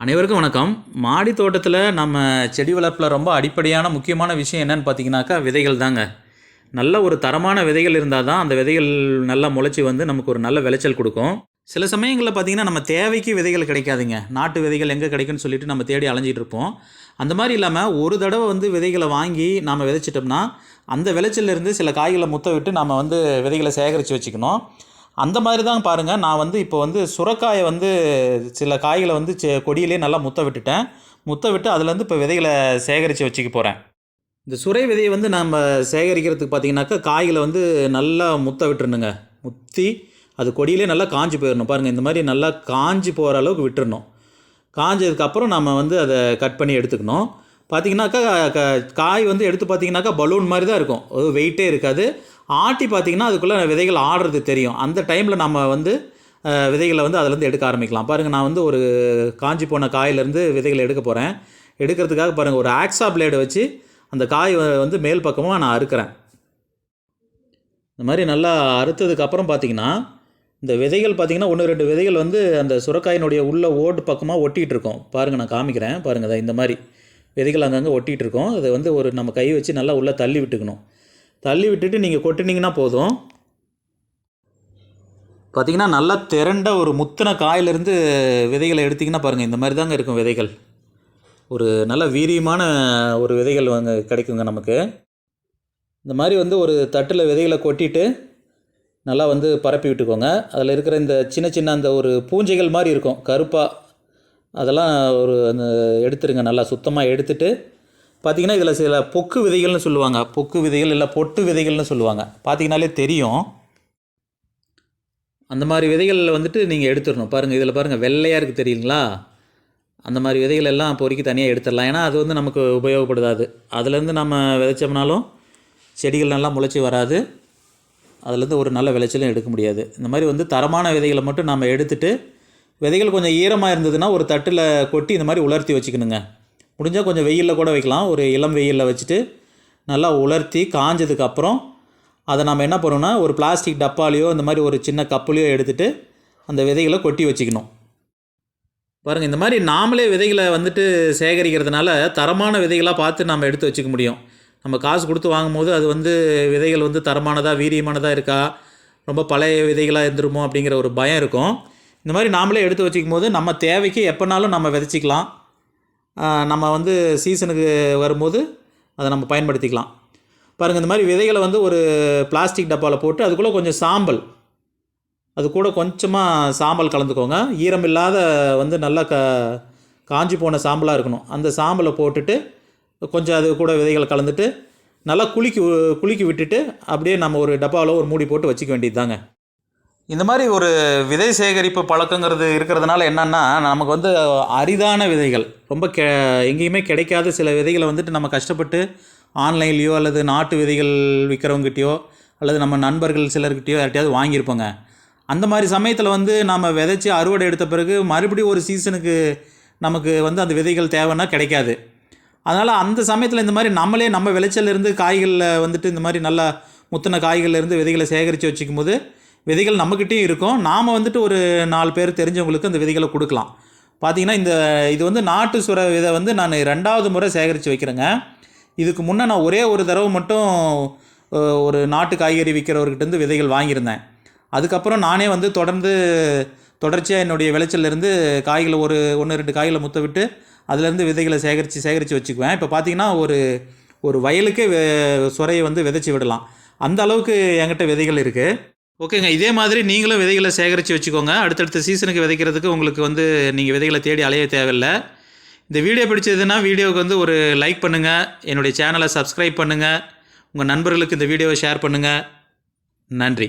அனைவருக்கும் வணக்கம். மாடி தோட்டத்தில் நம்ம செடி வளர்ப்பில் ரொம்ப அடிப்படையான முக்கியமான விஷயம் என்னன்னு பார்த்தீங்கன்னாக்கா விதைகள் தாங்க. நல்ல ஒரு தரமான விதைகள் இருந்தால் தான் அந்த விதைகள் நல்லா முளைச்சி வந்து நமக்கு ஒரு நல்ல விளைச்சல் கொடுக்கும். சில சமயங்களில் பார்த்தீங்கன்னா நம்ம தேவைக்கு விதைகள் கிடைக்காதுங்க. நாட்டு விதைகள் எங்கே கிடைக்குன்னு சொல்லிட்டு நம்ம தேடி அலைஞ்சிட்டு இருப்போம். அந்த மாதிரி இல்லாமல் ஒரு தடவை வந்து விதைகளை வாங்கி நாம் விதைச்சிட்டோம்னா அந்த விளைச்சல்லேருந்து சில காய்களை முத்த விட்டு நாம் வந்து விதைகளை சேகரித்து வச்சுக்கணும். அந்த மாதிரி தான் பாருங்கள் நான் வந்து இப்போ வந்து சுரக்காயை வந்து சில காய்களை வந்து செ- கொடியிலே நல்லா முத்த விட்டுட்டேன். முத்த விட்டு அதுலேருந்து இப்போ விதைகளை சேகரித்து வச்சுக்க போகிறேன் இந்த சுரை விதையை வந்து நம்ம சேகரிக்கிறதுக்கு பார்த்தீங்கன்னாக்கா காய்களை வந்து நல்லா முத்த விட்டுருணுங்க முத்தி அது கொடியிலே நல்லா காஞ்சி போயிடணும் பாருங்கள் இந்த மாதிரி நல்லா காஞ்சி போகிற அளவுக்கு விட்டுறணும். காஞ்சதுக்கப்புறம் நம்ம வந்து அதை கட் பண்ணி எடுத்துக்கணும். பார்த்தீங்கன்னாக்கா க- காய் வந்து எடுத்து பார்த்தீங்கன்னாக்கா பலூன் மாதிரி தான் இருக்கும். அது வெயிட்டே இருக்காது. ஆட்டி பார்த்தீங்கன்னா அதுக்குள்ளே விதைகள் ஆடுறது தெரியும். அந்த டைமில் நம்ம வந்து விதைகளை வந்து அதுலேருந்து எடுக்க ஆரம்பிக்கலாம். பாருங்கள் நான் வந்து ஒரு காஞ்சி போன காயிலேருந்து விதைகளை எடுக்க போகிறேன் எடுக்கிறதுக்காக பாருங்கள் ஒரு ஆக்ஸா பிளேடு வச்சு அந்த காய் வந்து மேல் பக்கமாக நான் அறுக்கிறேன். இந்த மாதிரி நல்லா அறுத்ததுக்கப்புறம் பார்த்தீங்கன்னா இந்த விதைகள் பார்த்திங்கன்னா ஒன்று ரெண்டு விதைகள் வந்து அந்த சுரக்காயினுடைய உள்ள ஓடு பக்கமாக ஒட்டிகிட்டு இருக்கோம். பாருங்கள் நான் காமிக்கிறேன். பாருங்கள் இந்த மாதிரி விதைகள் அங்கங்கே ஒட்டிகிட்டு இருக்கோம். அதை வந்து ஒரு நம்ம கை வச்சு நல்லா உள்ளே தள்ளி விட்டுக்கணும். தள்ளி விட்டுட்டு நீங்கள் கொட்டினீங்கன்னா போதும். பார்த்தீங்கன்னா நல்லா திரண்ட ஒரு முத்தின காயிலிருந்து விதைகளை எடுத்திங்கன்னா பாருங்கள் இந்த மாதிரி தாங்க இருக்கும் விதைகள். ஒரு நல்ல வீரியமான ஒரு விதைகள் வாங்க கிடைக்குங்க நமக்கு. இந்த மாதிரி வந்து ஒரு தட்டில் விதைகளை கொட்டிட்டு நல்லா வந்து பரப்பி விட்டுக்கோங்க. அதில் இருக்கிற இந்த சின்ன சின்ன அந்த ஒரு பூஞ்சைகள் மாதிரி இருக்கும். கருப்பாக அதெல்லாம் ஒரு அந்த எடுத்துருங்க நல்லா சுத்தமாக எடுத்துட்டு பார்த்திங்கன்னா இதில் சில பொக்கு விதைகள்னு சொல்லுவாங்க. பொக்கு விதைகள் இல்லை பொட்டு விதைகள்னு சொல்லுவாங்க. பார்த்திங்கனாலே தெரியும். அந்த மாதிரி விதைகளில் வந்துட்டு நீங்கள் எடுத்துடணும். பாருங்கள் இதில் பாருங்கள் வெள்ளையாக இருக்குது தெரியுங்களா? அந்த மாதிரி விதைகள் எல்லாம் பொறுக்கி தனியாக எடுத்துடலாம். ஏன்னா அது வந்து நமக்கு உபயோகப்படுதாது அதுலேருந்து நம்ம விதைச்சோம்னாலும் செடிகள் நல்லா முளைச்சி வராது. அதுலேருந்து ஒரு நல்ல விளைச்சலும் எடுக்க முடியாது. இந்த மாதிரி வந்து தரமான விதைகளை மட்டும் நம்ம எடுத்துட்டு விதைகள் கொஞ்சம் ஈரமாக இருந்ததுன்னா ஒரு தட்டில் கொட்டி இந்த மாதிரி உலர்த்தி வச்சுக்கணுங்க. முடிஞ்சால் கொஞ்சம் வெயிலில் கூட வைக்கலாம். ஒரு இளம் வெயிலில் வச்சுட்டு நல்லா உலர்த்தி காஞ்சதுக்கப்புறம் அதை நம்ம என்ன பண்ணணும்னா ஒரு பிளாஸ்டிக் டப்பாலையோ இந்த மாதிரி ஒரு சின்ன கப்புலையோ எடுத்துகிட்டு அந்த விதைகளை கொட்டி வச்சுக்கணும். பாருங்கள் இந்த மாதிரி நாமளே விதைகளை வந்துட்டு சேகரிக்கிறதுனால தரமான விதைகளாக பார்த்து நம்ம எடுத்து வச்சுக்க முடியும். நம்ம காசு கொடுத்து வாங்கும்போது அது வந்து விதைகள் வந்து தரமானதாக வீரியமானதாக இருக்கா? ரொம்ப பழைய விதைகளாக இருந்துருமோ அப்படிங்கிற ஒரு பயம் இருக்கும். இந்த மாதிரி நாமளே எடுத்து வச்சுக்கும் போது நம்ம தேவைக்கு எப்போனாலும் நம்ம விதைச்சிக்கலாம். நம்ம வந்து சீசனுக்கு வரும்போது அதை நம்ம பயன்படுத்திக்கலாம். பாருங்கள் இந்த மாதிரி விதைகளை வந்து ஒரு பிளாஸ்டிக் டப்பாவில் போட்டு அதுக்குள்ளே கொஞ்சம் சாம்பல் அது கூட கொஞ்சமாக சாம்பல் கலந்துக்கோங்க. ஈரம் இல்லாத வந்து நல்லா க காஞ்சி போன சாம்பலாக இருக்கணும். அந்த சாம்பலை போட்டுட்டு கொஞ்சம் அது கூட விதைகளை கலந்துட்டு நல்லா குலுக்கி குலுக்கி விட்டுட்டு அப்படியே நம்ம ஒரு டப்பாவில் ஒரு மூடி போட்டு வச்சுக்க வேண்டியது தாங்க இந்த மாதிரி ஒரு விதை சேகரிப்பு பழக்கங்கிறது இருக்கிறதுனால என்னன்னா நமக்கு வந்து அரிதான விதைகள். ரொம்ப கெ எங்கேயுமே கிடைக்காத சில விதைகளை வந்துட்டு நம்ம கஷ்டப்பட்டு ஆன்லைன்லேயோ அல்லது நாட்டு விதைகள் விற்கிறவங்ககிட்டயோ அல்லது நம்ம நண்பர்கள் சிலர்கிட்டயோ யார்கிட்டயாவது வாங்கியிருப்போங்க. அந்த மாதிரி சமயத்தில் வந்து நம்ம விதைச்சி அறுவடை எடுத்த பிறகு மறுபடியும் ஒரு சீசனுக்கு நமக்கு வந்து அந்த விதைகள் தேவைன்னா கிடைக்காது. அதனால் அந்த சமயத்தில் இந்த மாதிரி நம்மளே நம்ம விளைச்சல்லேருந்து காய்களில் வந்துட்டு இந்த மாதிரி நல்லா முத்தின காய்கள்லேருந்து விதைகளை சேகரித்து வச்சுக்கும் போது விதைகள் நம்மக்கிட்டேயும் இருக்கும். நாம் வந்துட்டு ஒரு நாலு பேர் தெரிஞ்சவங்களுக்கு அந்த விதைகளை கொடுக்கலாம். பார்த்தீங்கன்னா இந்த இது வந்து நாட்டு சுர விதை வந்து நான் ரெண்டாவது முறை சேகரித்து வைக்கிறேங்க. இதுக்கு முன்னே நான் ஒரே ஒரு தடவை மட்டும் ஒரு நாட்டு காய்கறி விற்கிறவர்கிட்டேருந்து விதைகள் வாங்கியிருந்தேன். அதுக்கப்புறம் நானே வந்து தொடர்ந்து தொடர்ச்சியாக என்னுடைய விளைச்சல்லேருந்து காய்களை ஒரு ஒன்று ரெண்டு காய்களை முத்த விட்டு அதுலேருந்து விதைகளை சேகரித்து சேகரித்து வச்சுக்குவேன். இப்போ பார்த்தீங்கன்னா ஒரு ஒரு வயலுக்கே சுரையை வந்து விதைச்சி விடலாம். அந்த அளவுக்கு என்கிட்ட விதைகள் இருக்குது ஓகேங்க இதே மாதிரி நீங்களும் விதைகளை சேகரித்து வச்சுக்கோங்க. அடுத்தடுத்த சீசனுக்கு விதைக்கிறதுக்கு உங்களுக்கு வந்து நீங்கள் விதைகளை தேடி அலைய தேவையில்லை. இந்த வீடியோ பிடிச்சதுன்னா வீடியோவுக்கு வந்து ஒரு லைக் பண்ணுங்கள் என்னுடைய சேனலை சப்ஸ்கிரைப் பண்ணுங்கள் உங்கள் நண்பர்களுக்கு இந்த வீடியோவை ஷேர் பண்ணுங்கள் நன்றி.